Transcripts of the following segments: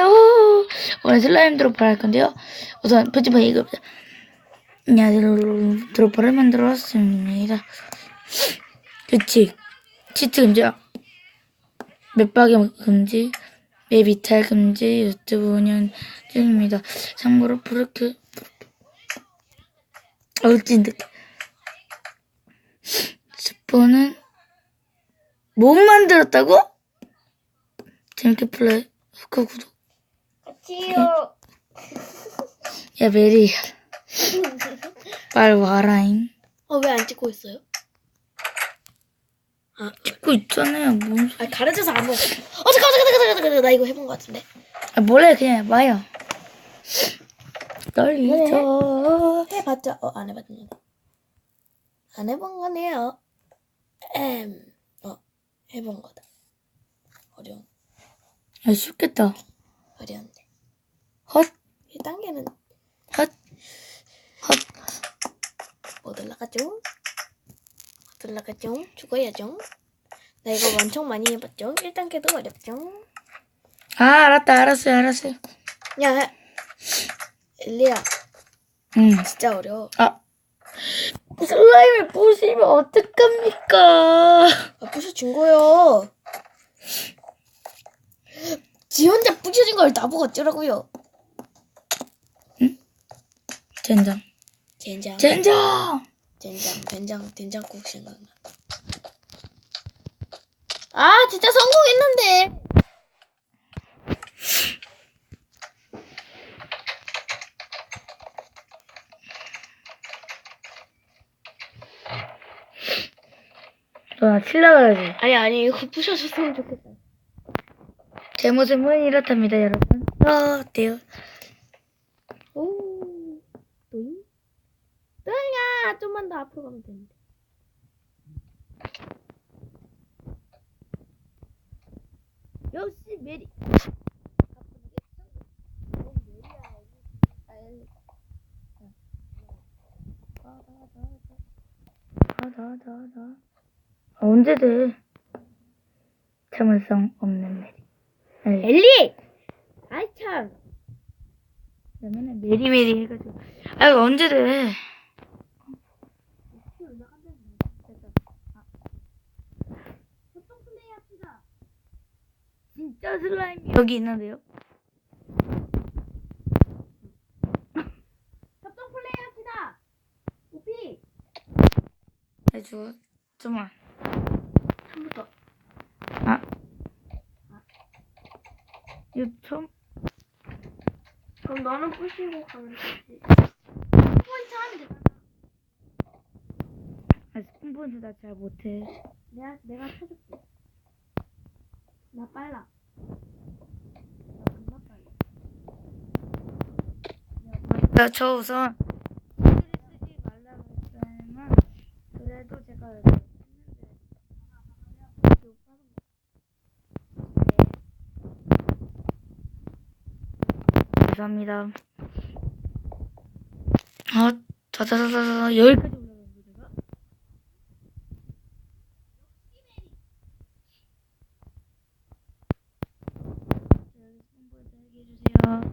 오! 오늘 슬라임 드로퍼를 할 건데요. 우선 표지판 이거 안녕하세요. 드로퍼를 만들어 왔습니다. 규칙 치트 금지 맵박이 금지 맵 이탈 금지 유튜브 운영 중입니다. 참고로 브루크 어우 찐득 스포는 못 만들었다고? 재밌게 플레이 후크 구독 지요. 야 메리 빨리 와라잉 어, 왜 안 찍고 있어요? 아, 찍고 있잖아요 뭔 소리 아 가르쳐서 안 먹어. 어, 잠깐, 잠깐, 잠깐, 잠깐, 잠깐. 나 이거 해본 것 같은데. 아 뭐래 그냥 와요 떨리죠 해봤자, 어, 안 해봤는데. 안 해본 거네요. 엠, 어, 해본 거다. 어려운, 야 쉽겠다 어려운데. 헛 1단계는 헛, 헛. 못 올라가죠? 못 올라가죠? 죽어야죠? 나 이거 엄청 많이 해봤죠? 1단계도 어렵죠? 아 알았다 알았어요 알았어요 야, 엘리야, 응. 진짜 어려워. 아 슬라임을 부시면 어떡합니까 아, 부셔준 거요. 지 혼자 부셔진 걸 나보고 어쩌라고요. 젠장 젠장. 젠장 된장, 된장, 된장국 생각나. 아, 진짜 성공했는데. 너나 칠라가야지 아니, 아니, 이거 부셔줬으면 좋겠다. 제 모습은 이렇답니다 여러분 어, 어때요 오, 또잉? 또잉 아, 좀만 더 앞으로 가면 되는데. 역시 메리. 다다다다 언제 돼 참을성 없는 메리 에이, 엘리! 아이, 참. 맨날 메리메리 해가지고 아 언제 돼 진짜 슬라임이 여기 있는데요 협동 플레이 합시다. 오피. 해주고 좀만 처음부터. 아 이거 처음 그럼 너는 부시고 가면 되지. 포인트 하면 되잖아. 아 스폰본즈 나잘 못해 내가 내가 쳐줄게. 나 빨라. 나 빨라. 나저 우선 쓰지 말라고 했지만 그래도 제가 했는데 감사합니다. 아, 자자자자자 여기까지 올라간 거 내가? 여기 스폰본즈 해주세요.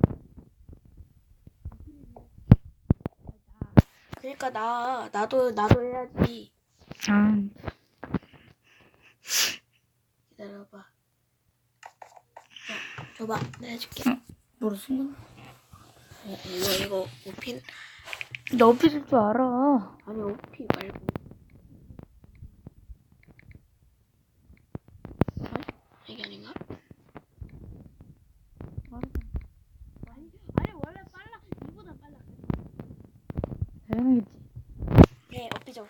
그러니까 나 나도 나도 해야지. 아, 기다려봐. 자, 줘봐. 내가 해줄게. 뭐라 순간? 어, 이거 이거 오핀 너 없을 줄 알아. 아니 오피 말고. 아, 이게 아닌가? 아니 아니 원래 빨라 이보다 빨라. 다행이지. 네 엎이죠.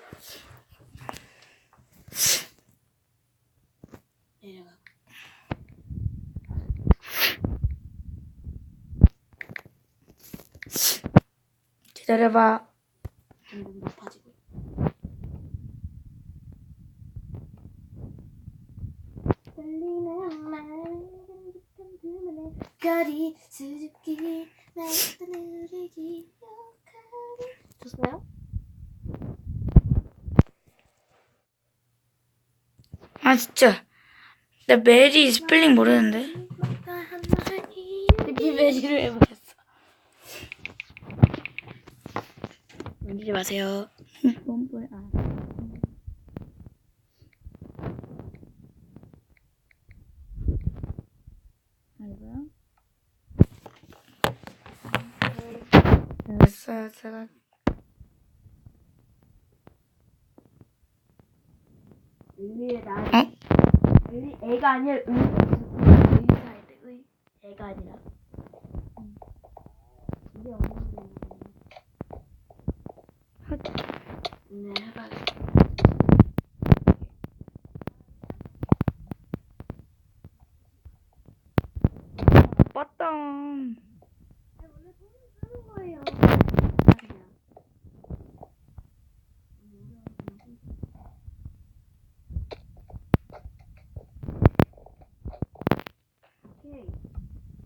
내려가. 기다려봐. 점점 높아지고. 떨리는 그만의 거리 수줍기 나부터 느리기 좋습니다. 아 진짜. 나 메리 스펠링 모르는데. 한날 베리베리를 해버렸어. 만지지 마세요. 뭔 뭐야? 아. 아이고요. 알았어요, 제가. 의리의 나. 어? 의리 애가 아니라 의. 의사야 돼. 의. 애가 아니라. 이게 없는 헛. 네, 해봐. 빠땅. 원래 손을 쓰는 거예요. 오케이.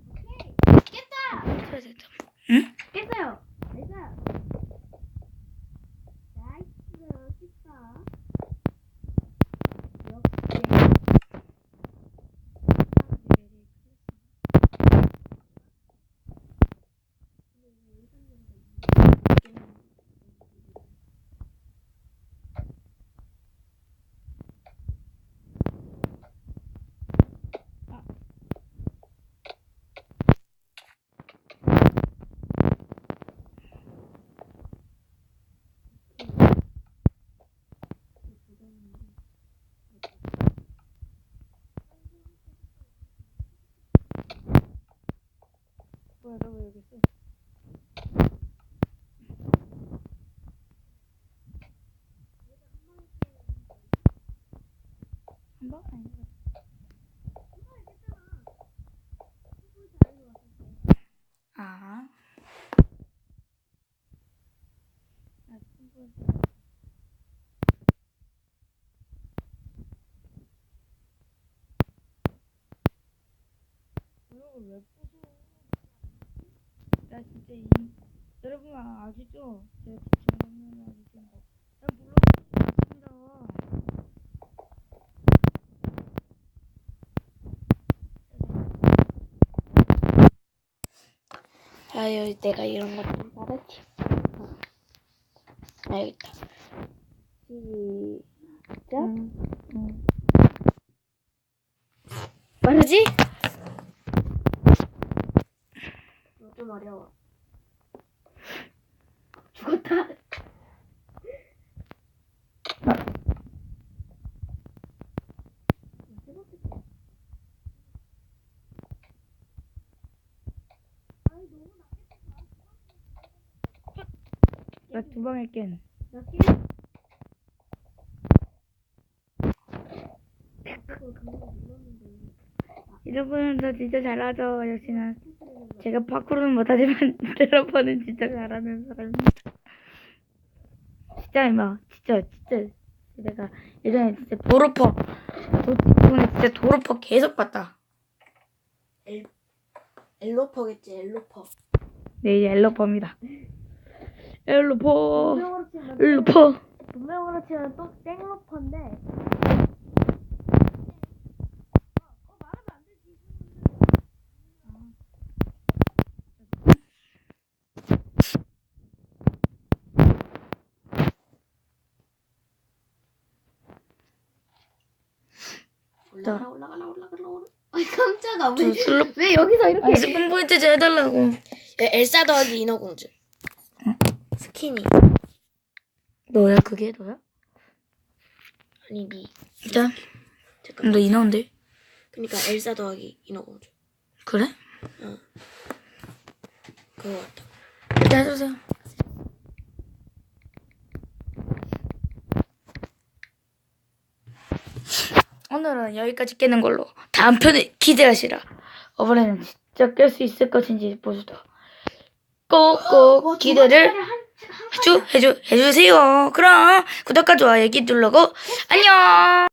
오케이. 깼다. 됐다, 됐다. 깼어요. 됐어요. 나이스. 깼다. 역시. 너왜 여기 있어? 한 번? 아닌 것 같아. 아. 아, 친구들. 왜 부숴? 나 진짜 이 여러분 아시죠? 제가 지금 아시죠? 난 물러볼 수 있습니다. 아, 여기 내가 이런 것좀 말했지. 아, 여기 있다. 시작. 응, 응. 빠르지? 이거 좀 어려워. 죽었다. 나 두 방 할게. 몇 개? 여러분 저 진짜 잘하죠. 역시나 제가 파쿠르는 못하지만 드러퍼는 진짜 잘하는 사람입니다. 진짜 임마 진짜 진짜 내가 예전에 진짜 도로퍼 도로퍼는 진짜 도로퍼 계속 봤다. 엘로퍼겠지, 엘로퍼. 네 이제 엘로퍼입니다. 엘로퍼 분명으로 치면 엘로퍼 분명으로 치면 또 땡로퍼인데. 올라가라, 올라가라, 올라가라, 올라가라. 아이, 깜짝아. 저 왜, 슬로 왜 여기서 이렇게. 아, 스폰 포인트 좀 해달라고. 에- 엘사 더하기 인어공주. 스키니. 너야 그게 너야? 아니, 미. 진짜? 잠깐만. 너 인어인데? 그니까 엘사 더하기 인어공주. 그래? 그거 같다. 일단 해주세요. 오늘은 여기까지 깨는 걸로 다음 편에 기대하시라. 이번에는 진짜 깰 수 있을 것인지 보시다. 꼭꼭 기대를 해주 해주 해주세요. 그럼 구독과 좋아요 기 누르고 안녕.